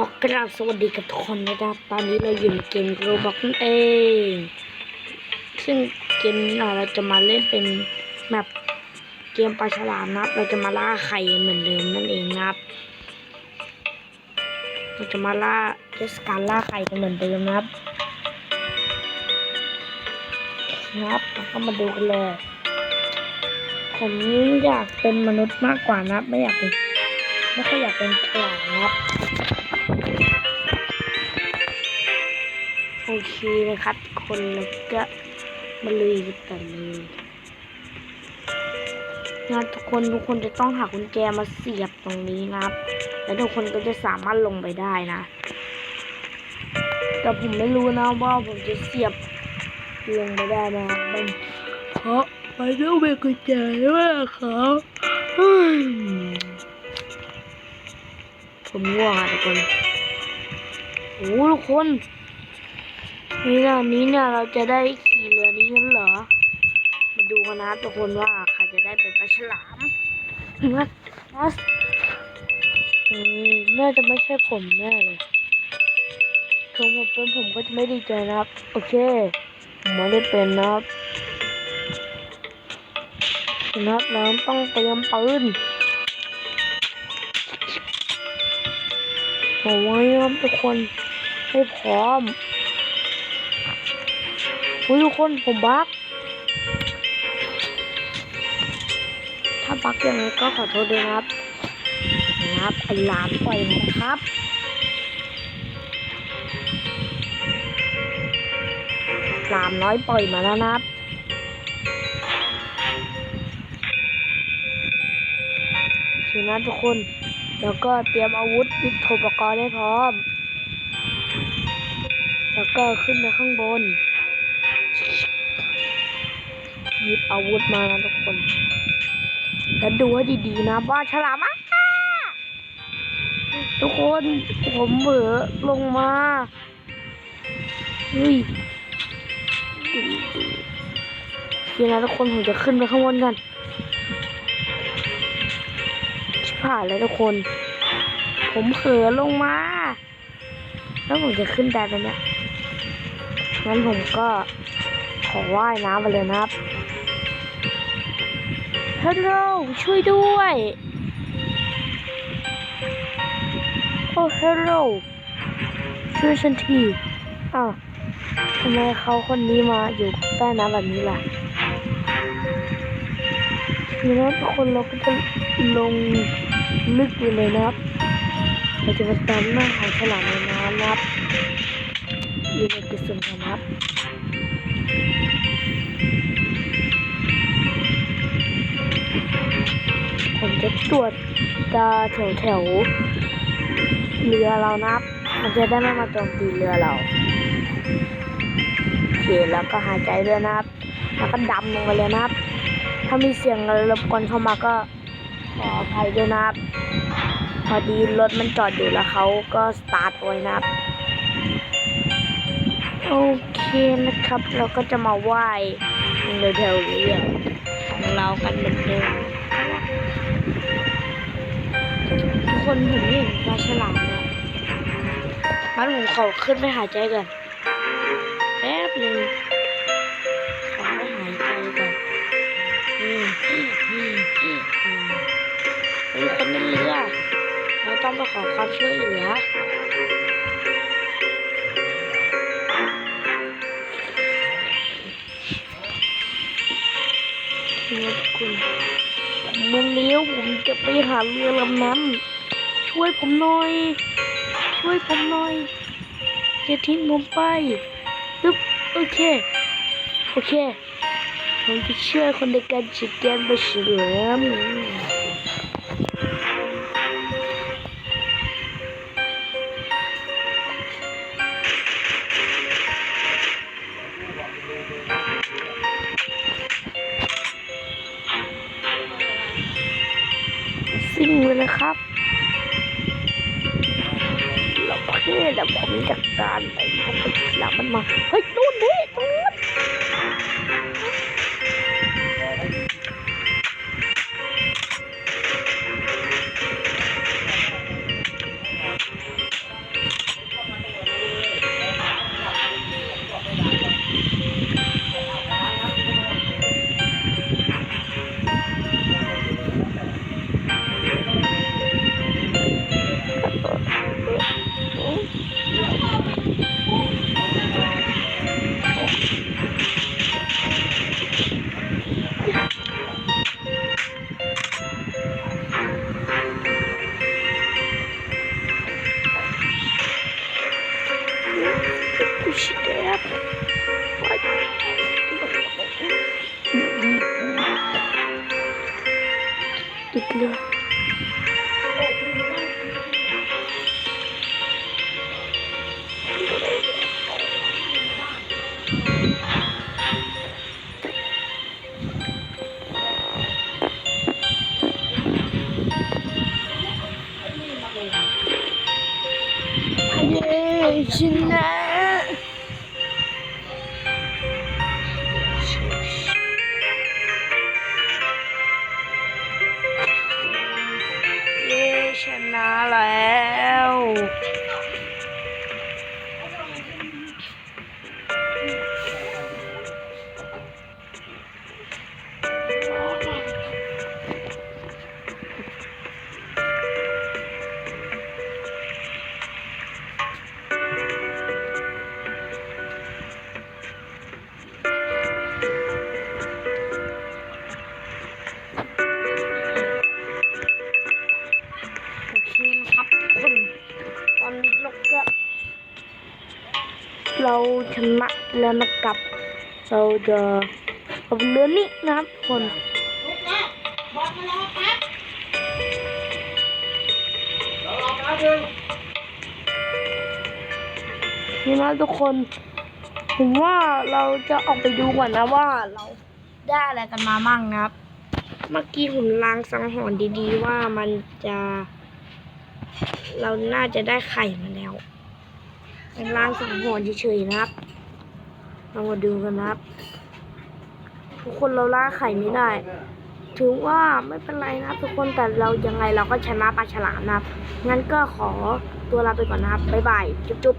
ขอกราบสวัสดีกับทุกคนนะครับ ตอนนี้เราอยู่ในเกมโรบอกนั่นเอง ซึ่งเกมนี้เราจะมาเล่นเป็นแบบเกมปลาฉลามนะครับ เราจะมาล่าไข่เหมือนเดิมนั่นเองนะครับ เราจะมาล่าเทศกาลล่าไข่กันเหมือนเดิมนะครับนะครับก็มาดูกันเลย ผมอยากเป็นมนุษย์มากกว่านะครับ ไม่อยากเป็น ไม่ค่อยอยากเป็นฉลามนะครับโอเคนะครับ คนแล้วก็มาลุยกันเลยนะทุกคนทุกคนจะต้องหากุญแจมาเสียบตรงนี้นะครับ แล้วทุกคนก็จะสามารถลงไปได้นะ แต่ผมไม่รู้นะว่าผมจะเสียบลงไปได้ไหมเพราะมันต้องเป็นกุญแจด้วยครับเฮ้ย ผมง่วงอะทุกคนโอ้ทุกคนนี่นะนี้เนี่ยเราจะได้ขี่เรือนี้กันเหรอ มาดูกันนะทุกคนว่าใครจะได้เป็นปลาฉลามนัดนัดอืมน่าจะไม่ใช่ผมแน่เลยถึงผมเป็นผมก็จะไม่ดีใจนะครับ โอเคผมไม่ได้เป็นนะครับนะครับเราต้องเตรียมปืน เอาไว้ครับทุกคนให้พร้อมอุ้ยทุกคนผมบักถ้าบักยังไงก็ขอโทษด้วยนะครับนะครับไอ้หลามปล่อยมานะครับหลามน้อยปล่อยมาแล้วนะครับคือนะทุกคน แล้วก็เตรียมอาวุธยุทโธปกรณ์ให้พร้อม แล้วก็ขึ้นไปข้างบน หยิบอาวุธมานะทุกคน แล้วดูให้ดีๆนะว่าฉลามอะทุกคนผมเบือลงมาเฮ้ยดูดูโอเคนะทุกคนผมจะขึ้นไปข้างบนกัน ชิบหายแล้วทุกคน ผมเผลอลงมา แล้วผมจะขึ้นได้ไหมเนี่ยงั้นผมก็ขอว่ายน้ำไปเลยนะครับฮัลโหลช่วยด้วย โอ้ฮัลโหลช่วยฉันทีอ้าวทำไมเขาคนนี้มาอยู่ใต้น้ำแบบนี้ล่ะทีนี้ทุกคนเราก็จะลง ลึกไปเลยนะครับเราจะมาตามหน้าหาฉลามในน้ำนะครับอยู่ในกระสุนนะครับผมจะตรวจตาแถวแถวๆเรือเรานะครับ มันจะได้ไม่มาโจมตีเรือเราโอเคแล้วก็หายใจด้วยนะครับ แล้วก็ดำลงไปเลยนะครับ ถ้ามีเสียงอะไรรบกวนเข้ามาก็ ขออภัยด้วยนะครับ พอดีรถมันจอดอยู่แล้วเขาก็สตาร์ทไว้นะครับ โอเคนะครับ เราก็จะมาไหว้ในแถวเรือของเรากันเหมือนเดิมทุกคนผมเห็นปลาฉลามเนี่ยงั้นผมขอขึ้นไปหายใจก่อนแป๊บนึงขอไปหายใจก่อนอืมอืมอืมอืม มีคนในเรือเราต้องไปขอความช่วยเหลือนี่นะทุกคนผมมาเลี้ยวผมจะไปหาเรือลำนั้นช่วยผมหน่อย ช่วยผมหน่อยอย่าทิ้งผมไปปึ๊บโอเค โอเคผมจะช่วยคนในการจัดการปลาฉลาม เพื่อนแล้วผมจัดการไปนะแล้วมันมา เฮ้ยนู่นดิตรงนู้ Bekle. Hayır, içinden. เราชนะแล้วนะครับเราจะเอาเรือนี้นะครับทุกคนนี่นะทุกคน ผมว่าเราจะออกไปดูก่อนนะว่าเราได้อะไรกันมามั่งนะครับ เมื่อกี้ผมลางสังหรณ์ดีๆว่ามันจะ เราน่าจะได้ไข่มาแล้ว เป็นลางสังหรณ์เฉยๆนะครับเรามาดูกันนะครับ ทุกคนเราล่าไข่ไม่ได้ ถึงว่าไม่เป็นไรนะทุกคนแต่เรายังไงเราก็ชนะปลาฉลามนะครับ งั้นก็ขอตัวลาไปก่อนนะครับบ๊ายบายจุ๊บ